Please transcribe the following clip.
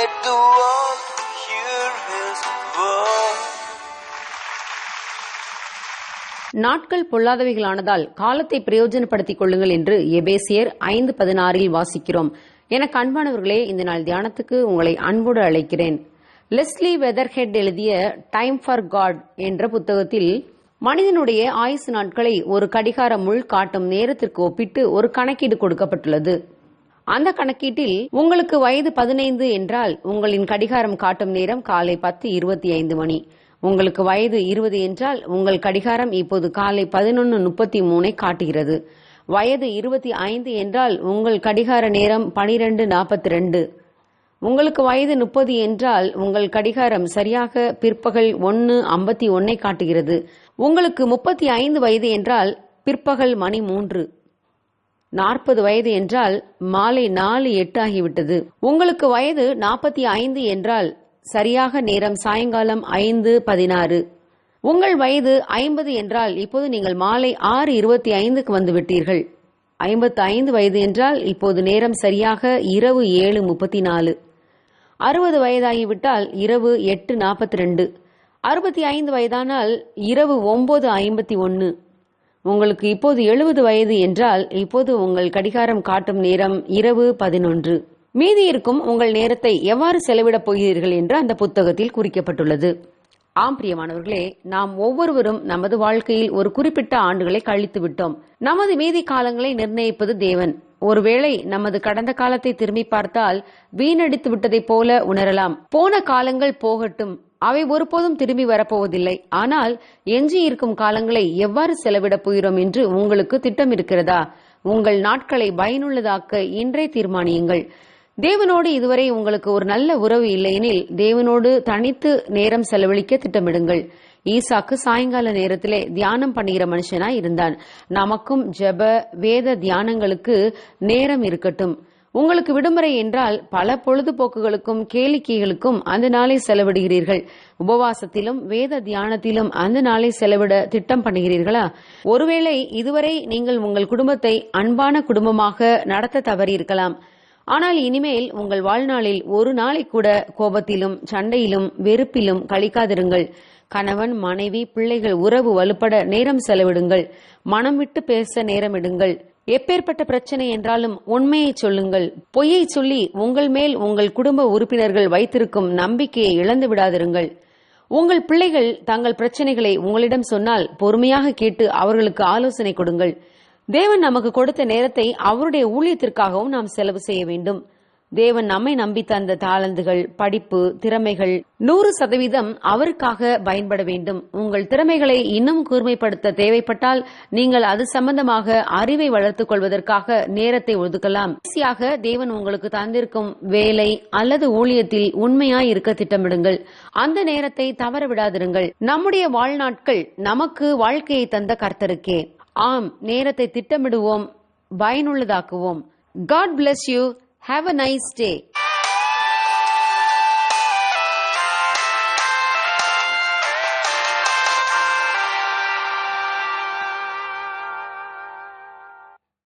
Let the world hear his voice. நாட்கள் பொல்லாதவைகளானதால் காலத்தை பிரயோஜனப்படுத்திக் கொள்ளுங்கள் என்று எபேசியர் ஐந்து பதினாறில் வாசிக்கிறோம். என கண்பானவர்களே இந்த நாள் தியானத்துக்கு உங்களை அன்போடு அழைக்கிறேன். லெஸ்லி வெதர்ஹெட் எழுதிய டைம் ஃபார் காட் என்ற புத்தகத்தில் மனிதனுடைய ஆயுசு நாட்களை ஒரு கடிகார முள் காட்டும் நேரத்திற்கு ஒப்பிட்டு ஒரு கணக்கீடு கொடுக்கப்பட்டுள்ளது. அந்த கணக்கீட்டில் உங்களுக்கு வயது பதினைந்து என்றால் உங்களின் கடிகாரம் காட்டும் நேரம் காலை பத்து இருபத்தி ஐந்து மணி. உங்களுக்கு வயது இருபது என்றால் உங்கள் கடிகாரம் இப்போது காலை பதினொன்று முப்பத்தி மூனை காட்டுகிறது. வயது இருபத்தி ஐந்து என்றால் உங்கள் கடிகார நேரம் பனிரெண்டு நாற்பத்தி ரெண்டு. உங்களுக்கு வயது முப்பது என்றால் உங்கள் கடிகாரம் சரியாக பிற்பகல் ஒன்று ஐம்பத்தி ஒன்னை காட்டுகிறது. உங்களுக்கு முப்பத்தி ஐந்து வயது என்றால் பிற்பகல் மணி மூன்று. நாற்பது வயது என்றால் மாலை நாலு எட்டு ஆகிவிட்டது உங்களுக்கு வயது நாற்பத்தி ஐந்து என்றால் சரியாக நேரம் சாயங்காலம் ஐந்து பதினாறு. உங்கள் வயது ஐம்பது என்றால் இப்போது நீங்கள் மாலை ஆறு இருபத்தி ஐந்துக்கு வந்து விட்டீர்கள் ஐம்பத்து ஐந்து வயது என்றால் இப்போது நேரம் சரியாக இரவு ஏழு முப்பத்தி நாலு அறுபது வயதாகிவிட்டால் இரவு எட்டு நாற்பத்தி ரெண்டு. அறுபத்தி ஐந்து வயதானால் இரவு ஒன்பது ஐம்பத்தி ஒன்று உங்களுக்கு இப்போது எழுபது வயது என்றால் இப்போது உங்கள் கடிகாரம் காட்டும் நேரம் இரவு பதினொன்று. மீதி இருக்கும் உங்கள் நேரத்தை எவ்வாறு செலவிடப் போகிறீர்கள் என்று அந்த புத்தகத்தில் குறிக்கப்பட்டுள்ளது. ஆம் பிரியமானவர்களே நாம் ஒவ்வொருவரும் நமது வாழ்க்கையில் ஒரு குறிப்பிட்ட ஆண்டுகளை கழித்து விட்டோம். நமது மீதி காலங்களை நிர்ணயிப்பது தேவன். ஒருவேளை நமது கடந்த காலத்தை திரும்பி பார்த்தால் வீணடித்து விட்டதைப் போல உணரலாம். போன காலங்கள் போகட்டும். அவை ஒருபோதும் திரும்பி வரப்போவதில்லை. ஆனால் எஞ்சியிருக்கும் காலங்களை எவ்வாறு செலவிடப் போகிறோம் என்று உங்களுக்கு திட்டம் இருக்கிறதா உங்கள் நாட்களை பயனுள்ளதாக்க இன்றே தீர்மானியுங்கள். தேவனோடு இதுவரை உங்களுக்கு ஒரு நல்ல உறவு இல்லையெனில் தேவனோடு தனித்து நேரம் செலவழிக்க திட்டமிடுங்கள். ஈசாக்கு சாயங்கால நேரத்திலே தியானம் பண்ணுகிற மனுஷனாய் இருந்தான். நமக்கும் ஜெப வேத தியானங்களுக்கு நேரம் இருக்கட்டும். உங்களுக்கு விடுமுறை என்றால் பல பொழுதுபோக்குகளுக்கும் கேளிக்கைகளுக்கும் அந்த நாளை செலவிடுகிறீர்கள். உபவாசத்திலும் வேத தியானத்திலும் அந்த நாளை செலவிட திட்டம் பண்ணுகிறீர்களா? ஒருவேளை இதுவரை நீங்கள் உங்கள் குடும்பத்தை அன்பான குடும்பமாக நடத்த தவறியிருக்கலாம். ஆனால் இனிமேல் உங்கள் வாழ்நாளில் ஒரு நாளை கூட கோபத்திலும் சண்டையிலும் வெறுப்பிலும் கழிக்காதிருங்கள். கணவன் மனைவி பிள்ளைகள் உறவு வலுப்பட நேரம் செலவிடுங்கள். மனம் விட்டு பேச நேரமிடுங்கள். எப்பேற்பட்ட பிரச்சனை என்றாலும் உண்மையை சொல்லுங்கள். பொய்யை சொல்லி உங்கள் மேல் உங்கள் குடும்ப உறுப்பினர்கள் வைத்திருக்கும் நம்பிக்கையை இழந்து விடாதிருங்கள். உங்கள் பிள்ளைகள் தங்கள் பிரச்சனைகளை உங்களிடம் சொன்னால் பொறுமையாக கேட்டு அவர்களுக்கு ஆலோசனை கொடுங்கள். தேவன் நமக்கு கொடுத்த நேரத்தை அவருடைய ஊழியத்திற்காகவும் நாம் செலவு செய்ய வேண்டும். தேவன் நம்மை நம்பி தந்த தாளந்துகள் படிப்பு திறமைகள் நூறு சதவீதம் அவருக்காக பயன்பட வேண்டும். உங்கள் திறமைகளை இன்னும் கூர்மைப்படுத்த தேவைப்பட்டால் நீங்கள் அது சம்பந்தமாக அறிவை வளர்த்துக் கொள்வதற்காக நேரத்தை ஒதுக்கலாம். கடைசியாக தேவன் உங்களுக்கு தந்திருக்கும் வேலை அல்லது ஊழியத்தில் உண்மையாய் இருக்க திட்டமிடுங்கள். அந்த நேரத்தை தவற விடாதிருங்கள். நம்முடைய வாழ்நாட்கள் நமக்கு வாழ்க்கையை தந்த கர்த்தருக்கே. ஆம் நேரத்தை திட்டமிடுவோம் பயனுள்ளதாக்குவோம். God bless you Have a nice day.